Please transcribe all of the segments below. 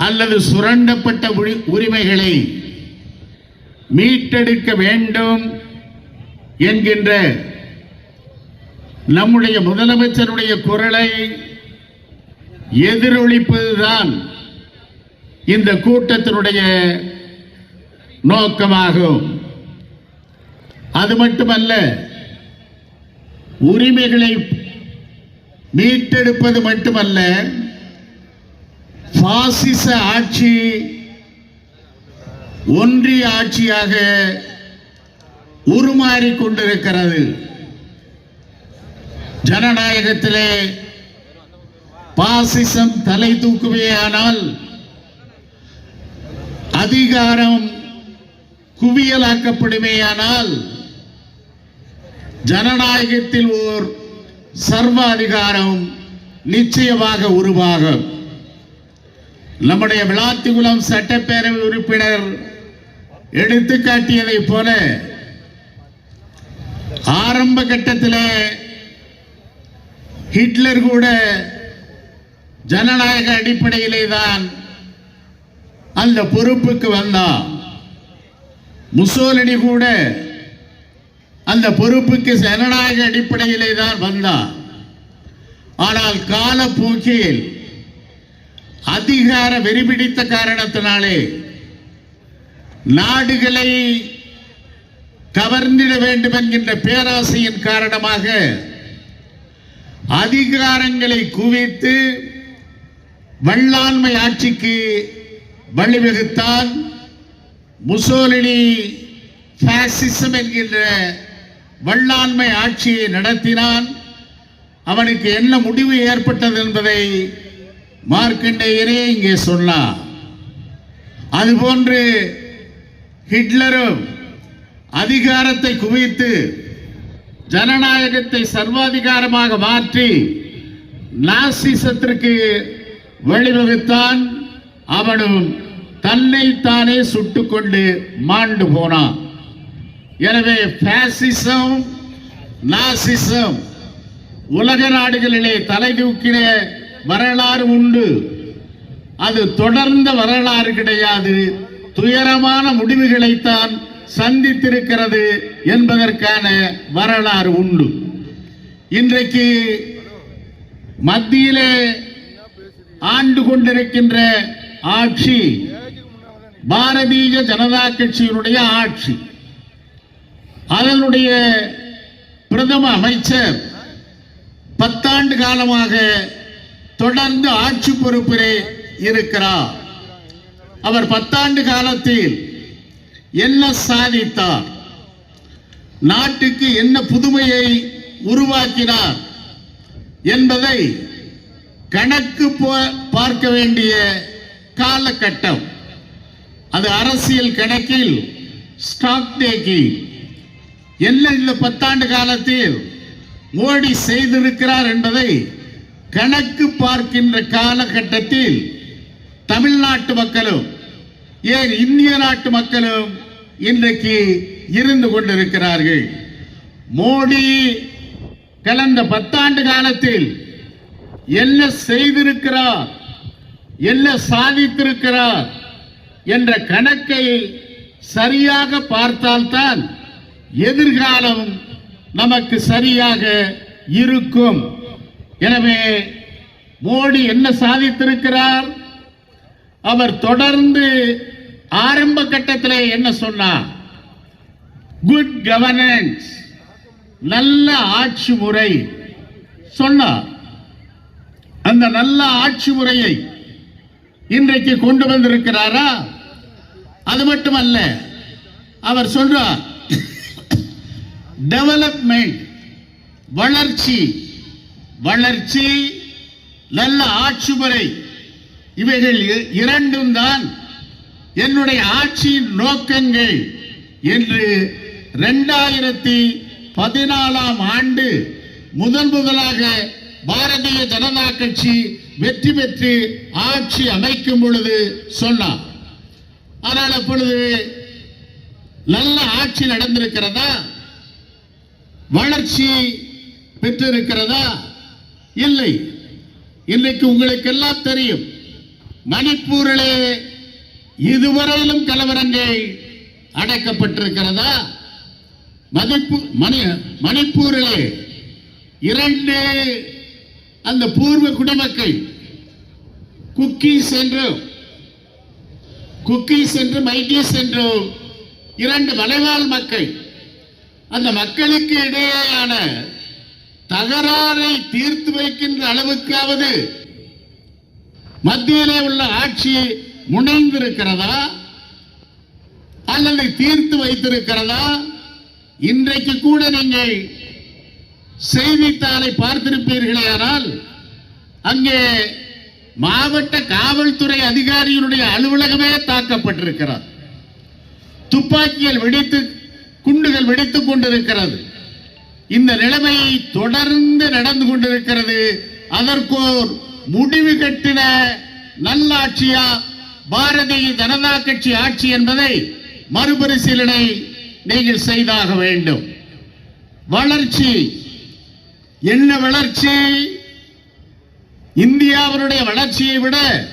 அல்லது சுரண்டப்பட்ட உரி- உரிமைகளை மீட்டெடுக்க வேண்டும் என்கின்ற நம்முடைய முதலமைச்சருடைய குரலை எதிரொலிப்பதுதான் இந்த கூட்டத்தினுடைய நோக்கமாகும். அது மட்டுமல்ல உரிமைகளை மீட்டெடுப்பது மட்டுமல்ல பாசிச ஆட்சி ஒன்றிய ஆட்சியாக உருமாறி கொண்டிருக்கிறது. ஜனநாயகத்திலே பாசிசம் தலை தூக்குவேயானால் அதிகாரம் குவியலாக்கப்படுமேயானால் ஜனநாயகத்தில் ஓர் சர்வ அதிகாரம் நிச்சயமாக உருவாகும். நம்முடைய விளாத்திகுளம் சட்டப்பேரவை உறுப்பினர் எடுத்து காட்டியதை போல ஆரம்ப கட்டத்திலே ஹிட்லர் கூட ஜனநாயக அடிப்படையிலே தான் அந்த பொறுப்புக்கு வந்தான். முசோலினி கூட அந்த பொறுப்புக்கு ஜனநாயக அடிப்படையிலே தான் வந்தான். ஆனால் காலப்போக்கில் அதிகார வெறிபிடித்த காரணத்தினாலே நாடுகளை கவர்ந்திட வேண்டும் என்கின்ற பேராசையின் காரணமாக அதிகாரங்களை குவித்து வல்லாண்மை ஆட்சிக்கு வழிவகுத்தான் முசோலினி பாசிசம் என்கின்ற வல்லாண்மை ஆட்சியை நடத்தினான். அவனுக்கு என்ன முடிவு ஏற்பட்டது என்பதை மார்க்கண்டேயரே இங்கே சொன்னார் அதுபோன்று ஹிட்லரும் அதிகாரத்தை குவித்து ஜனநாயகத்தை சர்வாதிகாரமாக மாற்றி நாசிசத்திற்கு வழிவகுத்தான் அவனும் தன்னைத்தானே சுட்டுக்கொண்டு மாண்டு போனான். எனவே பாசிசம் நாசிசம் உலக நாடுகளிலே தலை தூக்கின வரலாறு உண்டு. அது தொடர்ந்த வரலாறு கிடையாது. துயரமான முடிவுகளைத்தான் சந்தித்திருக்கிறது என்பதற்கான வரலாறு உண்டு. இன்றைக்கு மத்தியிலே ஆண்டு கொண்டிருக்கின்ற ஆட்சி பாரதிய ஜனதா கட்சியினுடைய ஆட்சி. அதனுடைய பிரதம அமைச்சர் பத்தாண்டு காலமாக தொடர்ந்து ஆட்சி பொறுப்பிலே இருக்கிறார். அவர் பத்தாண்டு காலத்தில் என்ன சாதித்தார். நாட்டுக்கு என்ன புதுமையை உருவாக்கினார் என்பதை கணக்கு போ- பார்க்க வேண்டிய காலகட்டம். அது அரசியல் கணக்கில் ஸ்டாக் டேக்கிங் என்ன இந்த பத்தாண்டு காலத்தில் மோடி செய்திருக்கிறார் என்பதை கணக்கு பார்க்கின்ற காலகட்டத்தில் தமிழ்நாட்டு மக்களும் ஏன் இந்திய நாட்டு மக்களும் இன்றைக்கு இருந்து கொண்டிருக்கிறார்கள்? மோடி கடந்த பத்தாண்டு காலத்தில் என்ன செய்திருக்கிறார் என்ன சாதித்திருக்கிறார் என்ற கணக்கை சரியாக பார்த்தால்தான் எதிர்காலம் நமக்கு சரியாக இருக்கும். எனவே மோடி என்ன சாதித்திருக்கிறார்? அவர் தொடர்ந்து ஆரம்ப கட்டத்திலே என்ன சொன்னார்? குட் கவர்னன்ஸ் நல்ல ஆட்சி முறை சொன்னார். அந்த நல்ல ஆட்சி முறையை இன்றைக்கு கொண்டு வந்திருக்கிறாரா? அது மட்டுமல்ல அவர் சொல்றார் டெவலப்மெண்ட் வளர்ச்சி வளர்ச்சி நல்ல ஆட்சி முறை இவைகள் இ- இரண்டும் தான் என்னுடைய ஆட்சியின் நோக்கங்கள் என்று இரண்டாயிரத்தி பதினாலாம் ஆண்டு முதன் முதலாக பாரதிய ஜனதா கட்சி வெற்றி பெற்று ஆட்சி அமைக்கும் பொழுது சொன்னார். ஆனால் அப்பொழுது நல்ல ஆட்சி நடந்திருக்கிறதா? வளர்ச்சி பெற்றிருக்கிறதா? இல்லை. இன்றைக்கு உங்களுக்கு எல்லாம் தெரியும். மணிப்பூரிலே இதுவரையிலும் கலவரங்கள் அடைக்கப்பட்டிருக்கிறதா? மதிப்பு மணி மணிப்பூரிலே இரண்டு அந்த பூர்வ குடிமக்கள் குக்கீஸ் என்றும் குக்கீஸ் என்று மைகீஸ் என்றும் இரண்டு மலைவாழ் மக்கள் அந்த மக்களுக்கு இடையேயான தகராறை தீர்த்து வைக்கின்ற அளவுக்காவது மத்தியிலே உள்ள ஆட்சி முனைந்திருக்கிறதா? அல்லது தீர்த்து வைத்திருக்கிறதா? இன்றைக்கு கூட நீங்கள் செய்தித்தாளை பார்த்திருப்பீர்களே ஆனால் அங்கே மாவட்ட காவல்துறை அதிகாரியினுடைய அலுவலகமே தாக்கப்பட்டிருக்கிறார் துப்பாக்கிகள் வெடித்து குண்டுகள் வெடித்துக் கொண்டிருக்கிறது. இந்த நிலைமை தொடர்ந்து நடந்து கொண்டிருக்கிறது. அதற்கோர் முடிவு கட்டின நல்லாட்சியா பாரதிய ஜனதா கட்சி ஆட்சி என்பதை மறுபரிசீலனை நீங்கள் செய்தாக வேண்டும். வளர்ச்சி. என்ன வளர்ச்சி? இந்தியாவினுடைய வளர்ச்சியை விட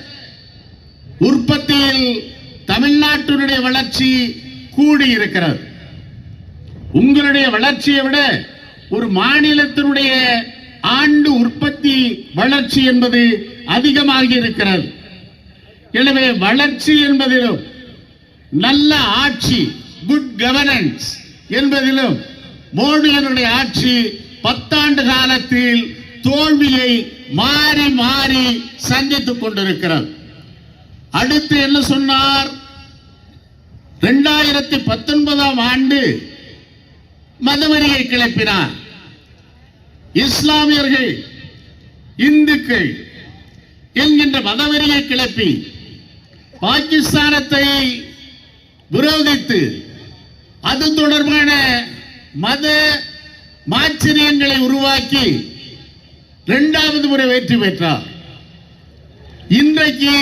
உற்பத்தியில் தமிழ்நாட்டினுடைய வளர்ச்சி கூடியிருக்கிறது. உங்களுடைய வளர்ச்சியை விட ஒரு மாநிலத்தினுடைய ஆண்டு உற்பத்தி வளர்ச்சி என்பது அதிகமாகி இருக்கிறது. எனவே வளர்ச்சி என்பதிலும் நல்ல ஆட்சி குட் கவர்னன்ஸ் என்பதிலும் மோடியனுடைய ஆட்சி பத்தாண்டு காலத்தில் தோல்வியை மாறி மாறி சந்தித்துக் கொண்டிருக்கிறது. அடுத்து என்ன சொன்னார்? இரண்டாயிரத்தி பத்தொன்பதாம் ஆண்டு மதவரியை கிளப்பினார். இஸ்லாமியர்கள் இந்துக்கள் என்கின்ற மதவெறியை கிளப்பி பாகிஸ்தானத்தை விரோதித்து அது தொடர்பான மத மாச்சரியங்களை உருவாக்கி இரண்டாவது முறை வெற்றி பெற்றார். இன்றைக்கு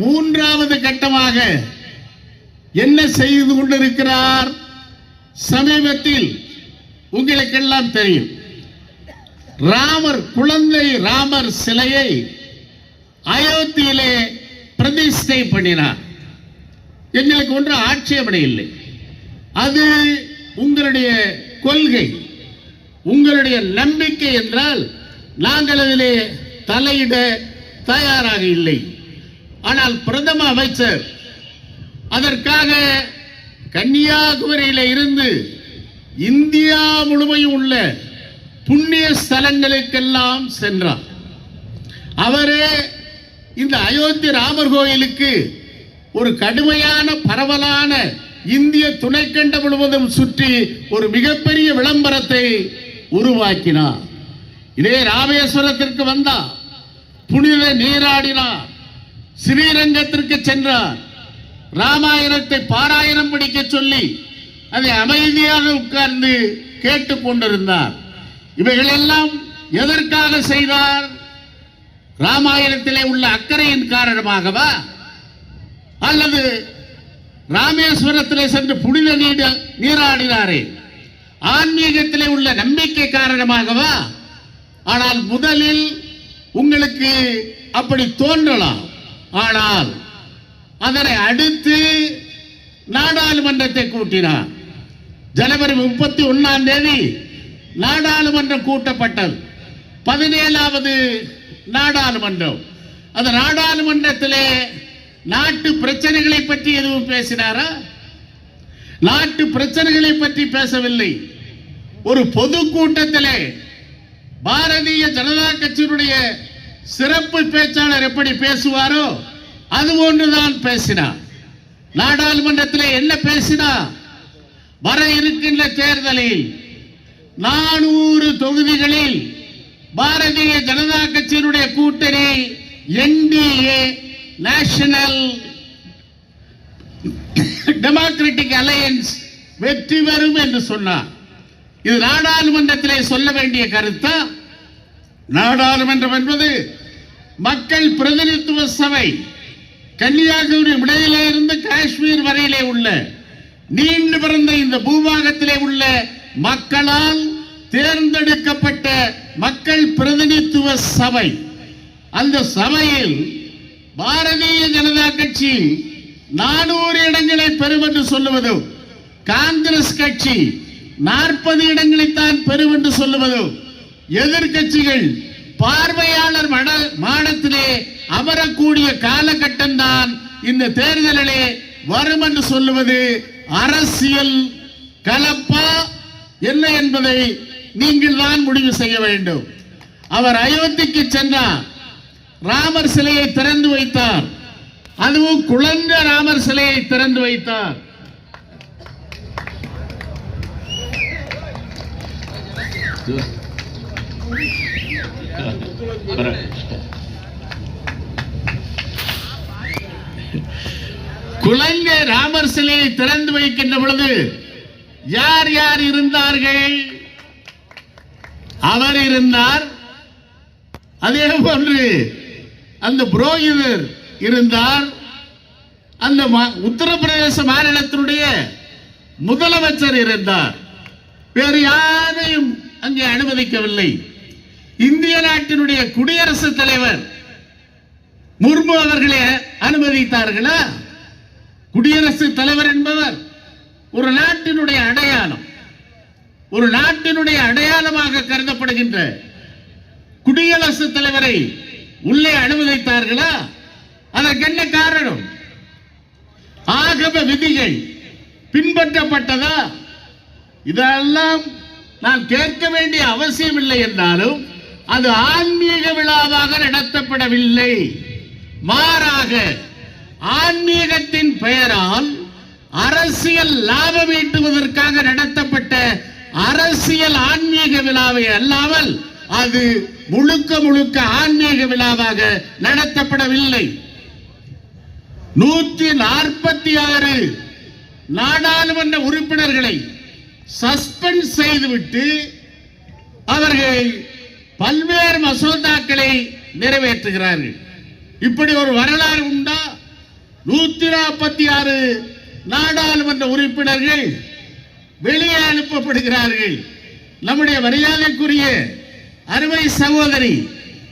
மூன்றாவது கட்டமாக என்ன செய்து கொண்டிருக்கிறார் சமீபத்தில் உங்களுக்கெல்லாம் தெரியும். ராமர் குழந்தை ராமர் சிலையை அயோத்தியிலே பிரதிஷ்டை பண்ணினார். எங்களுக்கு ஒன்று ஆட்சேபனை இல்லை. அது உங்களுடைய கொள்கை உங்களுடைய நம்பிக்கை என்றால் நாங்கள் அதிலே தலையிட தயாராக இல்லை. ஆனால் பிரதம அமைச்சர் அதற்காக கன்னியாகுமரியில இருந்து இந்தியா முழுமையும் உள்ள புண்ணிய ஸ்தலங்களுக்கெல்லாம் சென்றார். அவரே இந்த அயோத்தி ராமர் கோயிலுக்கு ஒரு கடுமையான பரவலான இந்திய துணைக்கண்ட முழுவதும் சுற்றி ஒரு மிகப்பெரிய விளம்பரத்தை உருவாக்கினார். இதே ராமேஸ்வரத்திற்கு வந்தார். புனித நீராடினார். ஸ்ரீரங்கத்திற்கு சென்றார். ராமாயணத்தை பாராயணம் படிக்க சொல்லி அதை அமைதியாக உட்கார்ந்து கேட்டுக்கொண்டிருந்தார் இவைகளெல்லாம் எதற்காக செய்தார்? ராமாயணத்திலே உள்ள அக்கறையின் காரணமாகவா? அல்லது ராமேஸ்வரத்திலே சென்று புனித நீட நீராடினாரே. ஆன்மீகத்திலே உள்ள நம்பிக்கை காரணமாகவா? ஆனால் முதலில் உங்களுக்கு அப்படி தோன்றலாம். ஆனால் அதனை அடுத்து நாடாளுமன்றத்தை கூட்டினார். ஜனவரி முப்பத்தி ஒன்னாம் தேதி நாடாளுமன்றம் கூட்டப்பட்டது. பதினேழாவது நாடாளுமன்றம். அந்த நாடாளுமன்றத்திலே நாட்டு பிரச்சனைகளை பற்றி எதுவும் பேசினாரா? நாட்டு பிரச்சனைகளை பற்றி பேசவில்லை. ஒரு பொது கூட்டத்திலே பாரதிய ஜனதா கட்சியினுடைய சிறப்பு பேச்சாளர் எப்படி பேசுவாரோ அது ஒன்றுதான் பேசினார் நாடாளுமன்றத்தில் என்ன பேசினா? வர இருக்கின்ற தேர்தலில் நானூறு தொகுதிகளில் பாரதிய ஜனதா கட்சியினுடைய கூட்டணி என்டிஏ நேஷனல் டெமோக்ராட்டிக் அலையன்ஸ் வெற்றி பெறும் என்று சொன்னார். இது நாடாளுமன்றத்திலே சொல்ல வேண்டிய கருத்தா. நாடாளுமன்றம் என்பது மக்கள் பிரதிநிதித்துவ சபை. கன்னியாகுமரி விடையிலே இருந்து காஷ்மீர் வரையிலே உள்ள நீண்டு பிறந்த இந்த பூபாகத்திலே உள்ள மக்களால் தேர்ந்தெடுக்கப்பட்ட மக்கள் பிரதிநிதித்துவ சபை. அந்த சபையில் பாரதிய ஜனதா கட்சி நானூறு இடங்களை பெறும் என்று சொல்லுவது காங்கிரஸ் கட்சி நாற்பது இடங்களைத்தான் பெறும் என்று சொல்லுவது எதிர்கட்சிகள் பார்வையாளர் மட- மாடத்திலே அமரக்கூடிய காலகட்டம் தான் இந்த தேர்தலிலே வரும் என்று சொல்லுவது அரசியல் கலப்பா என்ன என்பதை நீங்கள் தான் முடிவு செய்ய வேண்டும். அவர் அயோத்திக்கு சென்றார். ராமர் சிலையை திறந்து வைத்தார். அதுவும் குழந்த ராமர் சிலையை திறந்து வைத்தார். குழந்தை ராமர் சிலையை திறந்து வைக்கின்ற பொழுது யார் யார் இருந்தார்கள்? அவர் இருந்தார். அதே போன்று அந்த புரோகிதர் இருந்தார். அந்த மா- உத்தரப்பிரதேச மாநிலத்தினுடைய முதலமைச்சர் இருந்தார். வேறு யாரையும் அங்கே அனுமதிக்கவில்லை. இந்திய நாட்டினுடைய குடியரசுத் தலைவர் முர்மு அவர்களை அனுமதித்தார்களா? குடியரசுத் தலைவர் என்பவர் ஒரு நாட்டினுடைய அடையாளம் ஒரு நாட்டினுடைய அடையாளமாக கருதப்படுகின்ற குடியரசு தலைவரை உள்ளே அனுமதித்தார்களா? அதற்கு என்ன காரணம்? ஆகம விதிகள் பின்பற்றப்பட்டதா? இதெல்லாம் நான் கேட்க வேண்டிய அவசியம் இல்லை என்றாலும் அது ஆன்மீக விழாவாக நடத்தப்படவில்லை. மாறாக ஆன்மீகத்தின் பெயரால் அரசியல் லாபம் ஈட்டுவதற்காக நடத்தப்பட்ட அரசியல் ஆன்மீக விழாவை அல்லாமல் அது முழுக்க முழுக்க ஆன்மீக விழாவாக நடத்தப்படவில்லை. நூற்றி நாற்பத்தி ஆறு நாடாளுமன்ற உறுப்பினர்களை சஸ்பெண்ட் செய்துவிட்டு அவர்கள் பல்வேறு மசோதாக்களை நிறைவேற்றுகிறார்கள். இப்படி ஒரு வரலாறு உண்டா? நூத்தி நாற்பத்தி ஆறு நாடாளுமன்ற உறுப்பினர்கள் வெளியே அனுப்பப்படுகிறார்கள். நம்முடைய மரியாதைக்குரிய அருமை சகோதரி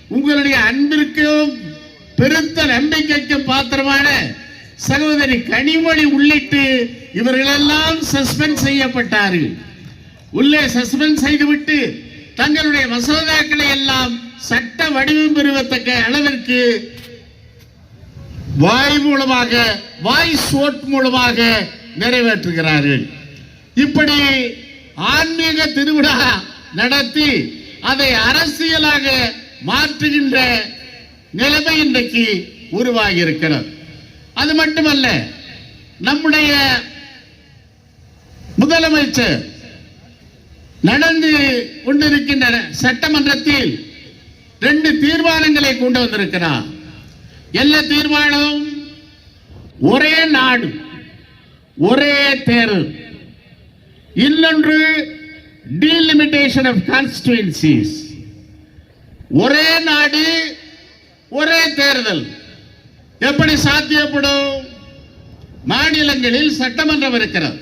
உங்களுடைய அன்பிற்கும் பெருத்த நம்பிக்கைக்கும் பாத்திரமான சகோதரி கனிமொழி உள்ளிட்டு இவர்களெல்லாம் சஸ்பெண்ட் செய்யப்பட்டார்கள். உள்ளே சஸ்பெண்ட் செய்துவிட்டு தங்களுடைய மசோதாக்களை எல்லாம் சட்ட வடிவம் பெறுவத்தக்க அளவிற்கு வாய் மூலமாக வாய் சோட் மூலமாக நிறைவேற்றுகிறார்கள். இப்படி ஆன்மீக திருவிழா நடத்தி அதை அரசியலாக மாற்றுகின்ற நிலைமை இன்றைக்கு உருவாகி இருக்கிறது அது மட்டுமல்ல நம்முடைய முதலமைச்சர் நடந்து கொண்டிருக்கின்ற சட்டமன்றத்தில் ரெண்டு தீர்மானங்களை கொண்டு வந்திருக்கிறார். என்ன தீர்மானம்? ஒரே நாடு ஒரே தேர்தல். இன்னொன்று டீலிமிட்டேஷன் ஆஃப் கான்ஸ்டிடுவன்சிஸ் ஒரே நாடு ஒரே தேர்தல். எப்படி சாத்தியப்படும்? மாநிலங்களில் சட்டமன்றம் இருக்கிறது.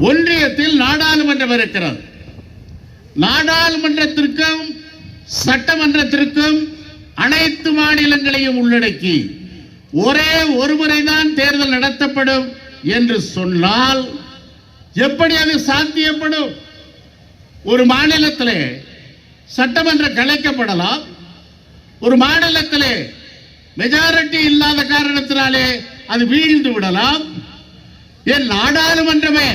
ஒன்றியத்தில் நாடாளுமன்றம் இருக்கிறது. நாடாளுமன்றத்திற்கும் சட்டமன்றத்திற்கும் அனைத்து மாநிலங்களையும் உள்ளடக்கி ஒரே ஒரு முறைதான் தேர்தல் நடத்தப்படும் என்று சொன்னால் எப்படி அது சாத்தியப்படும்? ஒரு மாநிலத்திலே சட்டமன்றம் கலைக்கப்படலாம். ஒரு மாநிலத்திலே மெஜாரிட்டி இல்லாத காரணத்தினாலே அது வீழ்ந்து விடலாம். என் நாடாளுமன்றமே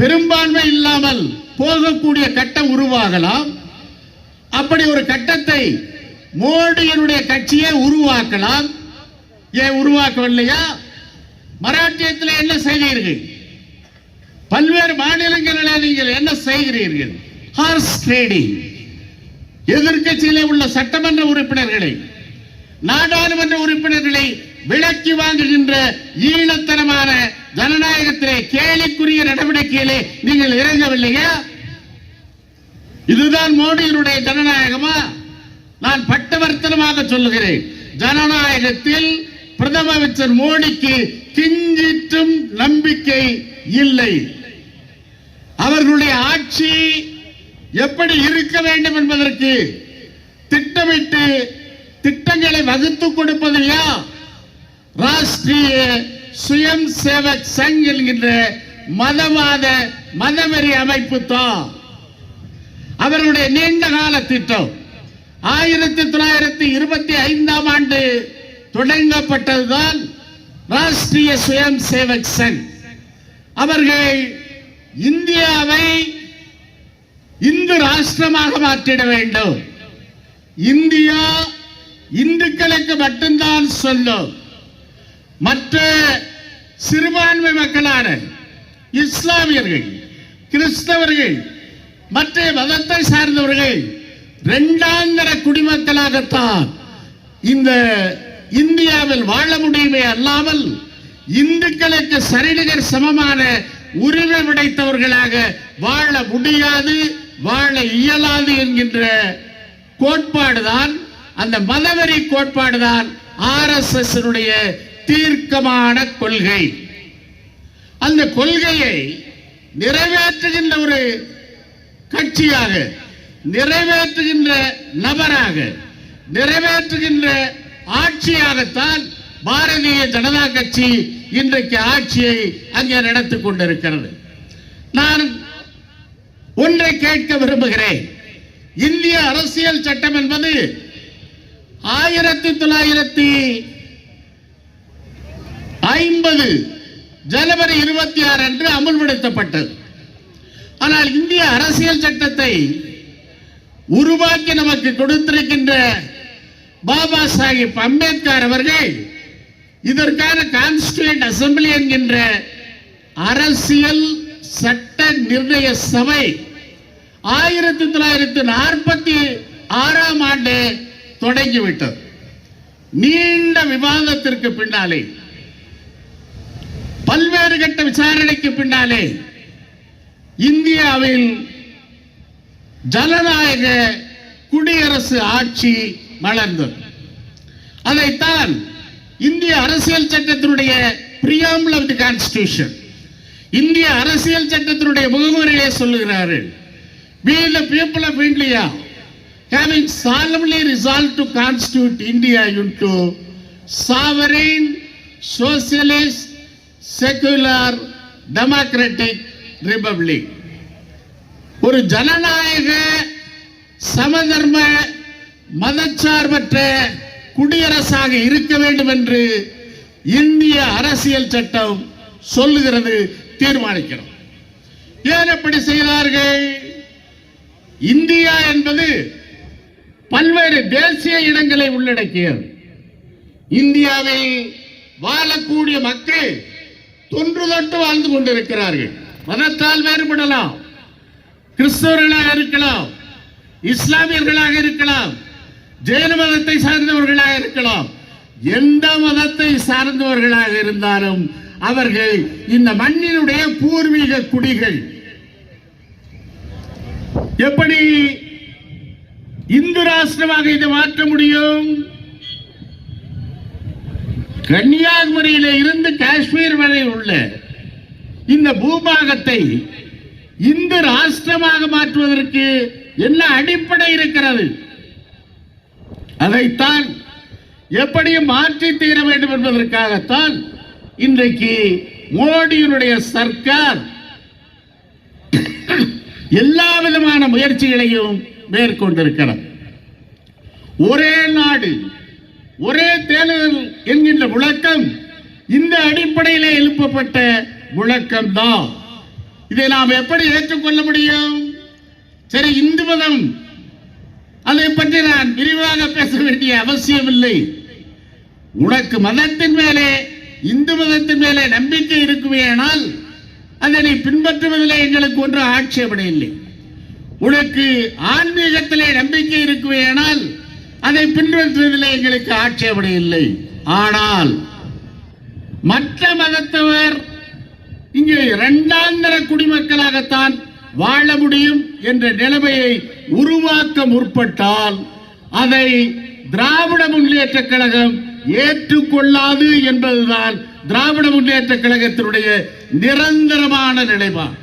பெரும்பான்மை இல்லாமல் போகக்கூடிய கட்டம் உருவாகலாம். அப்படி ஒரு கட்டத்தை மோடியினுடைய கட்சியை உருவாக்கலாம். ஏன் உருவாக்கவில்லையா? மராட்டியத்தில் என்ன செய்கிறீர்கள் பல்வேறு மாநிலங்களில் நீங்கள் என்ன செய்கிறீர்கள்? ஹார்ஸ் ட்ரேடிங் எதிர்க்கட்சியிலே உள்ள சட்டமன்ற உறுப்பினர்களை நாடாளுமன்ற உறுப்பினர்களை விலக்கி வாங்குகின்ற ஈழத்தனமான ஜனநாயகத்திலே கேலிக்குரிய நடவடிக்கையிலே நீங்கள் இறங்கவில்லையா? இதுதான் மோடியினுடைய ஜனநாயகமா? நான் பட்டவர்த்தனமாக சொல்லுகிறேன். ஜனநாயகத்தில் பிரதம அமைச்சர் மோடிக்கு கிஞ்சிற்றும் நம்பிக்கை இல்லை. அவர்களுடைய ஆட்சி எப்படி இருக்க வேண்டும் என்பதற்கு திட்டமிட்டு திட்டங்களை வகுத்து கொடுப்பது ராஷ்டிரிய சுயம் சேவக் சங் என்கின்ற மதவாத மதவெறி அமைப்பு தான். அவர்களுடைய நீண்ட கால திட்டம். ஆயிரத்தி தொள்ளாயிரத்தி இருபத்தி ஐந்தாம் ஆண்டு தொடங்கப்பட்டதுதான் ராஷ்டிரிய சுயம் சேவக் சங். அவர்கள் இந்தியாவை இந்து ராஷ்டிரமாக மாற்றிட வேண்டும். இந்தியா இந்துக்களுக்கு மட்டும்தான் சொல்லும். மற்ற சிறுபான்மை மக்களான இஸ்லாமியர்கள் கிறிஸ்தவர்கள் மற்ற மதத்தை சார்ந்தவர்கள் இரண்டாந்தர குடிமக்களாகத்தான் இந்த இந்தியாவில் வாழ முடியுமே அல்லாமல் இந்துக்களுக்கு சரிநிகர் சமமான உரிமை படைத்தவர்களாக வாழ முடியாது வாழ இயலாது என்கின்ற கோட்பாடுதான் அந்த மதவெறி கோட்பாடுதான் ஆர் எஸ் எஸ் தீர்க்கமான கொள்கை. அந்த கொள்கையை நிறைவேற்றுகின்ற ஒரு கட்சியாக நிறைவேற்றுகின்ற நபராக நிறைவேற்றுகின்ற ஆட்சியாகத்தான் பாரதிய ஜனதா கட்சி இன்றைக்கு ஆட்சியை அங்கே நடத்தி கொண்டிருக்கிறது. நான் ஒன்றை கேட்க விரும்புகிறேன். இந்திய அரசியல் சட்டம் என்பது ஆயிரத்தி தொள்ளாயிரத்தி ஐம்பது ஜனவரி இருபத்தி ஆறு அன்று அமுல்படுத்தப்பட்டது. ஆனால் இந்திய அரசியல் சட்டத்தை உருவாக்கி நமக்கு கொடுத்திருக்கின்ற பாபா சாஹிப் அம்பேத்கர் அவர்கள் இதற்கான கான்ஸ்டியூண்ட் அசம்பிளி என்கின்ற அரசியல் சட்ட நிர்ணய சபை ஆயிரத்தி தொள்ளாயிரத்தி நாற்பத்தி ஆறாம் ஆண்டு தொடங்கிவிட்டது. நீண்ட விவாதத்திற்கு பின்னாலே பல்வேறு கட்ட விசாரணைக்கு பின்னாலே இந்தியாவில் ஜனநாயக குடியரசு ஆட்சி மலர்ந்தது அதைத்தான் இந்திய அரசியல் சட்டத்தினுடைய பிரியாம்பிள் ஆஃப் தி கான்ஸ்டிடியூஷன் இந்திய அரசியல் சட்டத்தினுடைய முகவரியை சொல்லுகிறார்கள் we the people of india having solemnly resolved to constitute india into sovereign socialist secular democratic republic ஒரு ஜனநாயக சமதர்ம மதச்சார்பற்ற குடியரசாக இருக்க வேண்டும் என்று இந்திய அரசியல் சட்டம் சொல்லுகிறது தீர்மானிக்கிறோம். ஏன் எப்படி செய்கிறார்கள் இந்தியா என்பது பல்வேறு தேசிய இடங்களை உள்ளடக்கியது. இந்தியாவில் வாழக்கூடிய மக்கள் தொன்று தொட்டு வாழ்ந்து கொண்டிருக்கிறார்கள். மதத்தால் வேறுபடலாம். கிறிஸ்தவர்களாக இருக்கலாம் இஸ்லாமியர்களாக இருக்கலாம் ஜெயின மதத்தை சார்ந்தவர்களாக இருக்கலாம் எந்த மதத்தை சார்ந்தவர்களாக இருந்தாலும் அவர்கள் இந்த மண்ணினுடைய பூர்வீக குடிகள். எப்படி இந்து ராஷ்டிரமாக இதை மாற்ற முடியும்? கன்னியாகுமரியில இருந்து காஷ்மீர் வரை உள்ள இந்த பூபாகத்தை இந்து ராஷ்டிரமாக மாற்றுவதற்கு என்ன அடிப்படை இருக்கிறது? அதைத்தான் எப்படியும் மாற்றி தீர வேண்டும் என்பதற்காகத்தான் இன்றைக்கு மோடியினுடைய சர்க்கார் எல்லா விதமான முயற்சிகளையும் மேற்கொண்டிருக்கிறது. ஒரே நாடு ஒரே தேர்தல் என்கின்ற முழக்கம் இந்த அடிப்படையிலே எழுப்பப்பட்ட முழக்கம் தான் இதை நாம் எப்படி ஏற்றுக்கொள்ள முடியும்? சரி இந்து மதம். அதை பற்றி நான் விரிவாக பேச வேண்டிய அவசியம் இல்லை உனக்கு மதத்தின் மேலே இந்து மதத்தின் மேலே நம்பிக்கை இருக்குமேயானால் அதனை பின்பற்றுவதிலே எங்களுக்கு ஒன்று ஆட்சேபனை இல்லை. உனக்கு ஆன்மீகத்திலே நம்பிக்கை இருக்குமேனால் அதை பின்பற்றுவதிலே எங்களுக்கு ஆட்சேபனை இல்லை. ஆனால் மற்ற மதத்தவர் இங்கே இரண்டாந்தர குடிமக்களாகத்தான் வாழ முடியும் என்ற நிலைமையை உருவாக்க முற்பட்டால் அதை திராவிட முன்னேற்ற கழகம் ஏற்றுக்கொள்ளாது என்பதுதான் திராவிட முன்னேற்ற கழகத்தினுடைய நிரந்தரமான நிலைப்பாடு.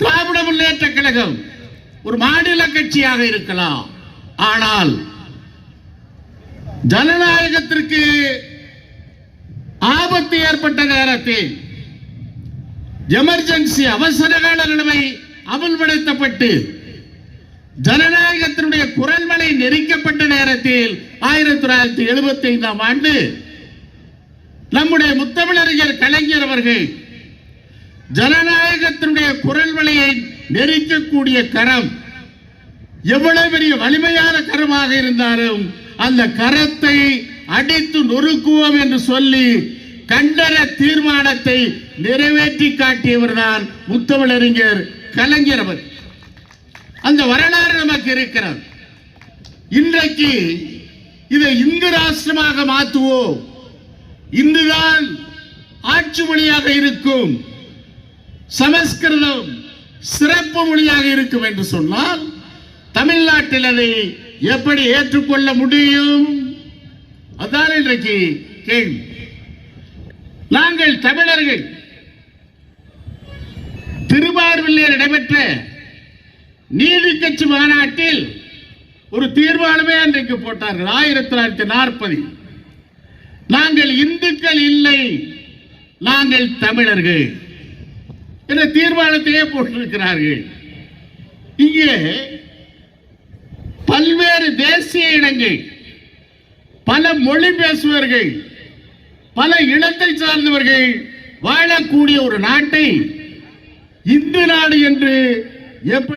திராவிட முன்னேற்ற கழகம் ஒரு மாநில கட்சியாக இருக்கலாம். ஆனால் ஜனநாயகத்திற்கு ஆபத்து ஏற்பட்ட நேரத்தில் எமர்ஜென்சி அவசர கால நிலைமை அமல்படுத்தப்பட்டு ஜனநாயகத்தினுடைய குரல்மலை நெருக்கப்பட்ட நேரத்தில் ஆயிரத்தி தொள்ளாயிரத்தி எழுபத்தி ஐந்தாம் ஆண்டு நம்முடைய முத்தமிழறிஞர் கலைஞர் அவர்கள் ஜனநாயகத்தினுடைய குரல் வலையை நெரிக்கக்கூடிய கரம் எவ்வளவு பெரிய வலிமையான கரமாக இருந்தாலும் அந்த கரத்தை அடித்து நொறுக்குவோம் என்று சொல்லி கண்டன தீர்மானத்தை நிறைவேற்றி காட்டியவர்தான் முத்தமிழறிஞர் கலைஞர் அவர். அந்த வரலாறு நமக்கு இருக்கிறது. இன்றைக்கு இதை இந்து ராஷ்டிரமாக மாற்றுவோம். இந்துதான் ஆட்சி மொழியாக இருக்கும். சமஸ்கிருதம் சிறப்பு மொழியாக இருக்கும் என்று சொன்னால் தமிழ்நாட்டில் அதை எப்படி ஏற்றுக்கொள்ள முடியும்? அதான் இன்றைக்கு கேள்வி. நாங்கள் தமிழர்கள். திருவாரூரில் நடைபெற்ற நீதி கட்சி மாநாட்டில் ஒரு தீர்மானமே அன்றைக்கு போட்டார்கள். ஆயிரத்தி தொள்ளாயிரத்தி நாற்பது. நாங்கள் இந்துக்கள் இல்லை நாங்கள் தமிழர்கள் என்ற தீர்மானத்தையே போட்டிருக்கிறார்கள். இங்கே பல்வேறு தேசிய இடங்கள் பல மொழி பேசுவர்கள் பல இனத்தை சார்ந்தவர்கள் வாழக்கூடிய ஒரு நாட்டை இந்து நாடு என்று எப்படி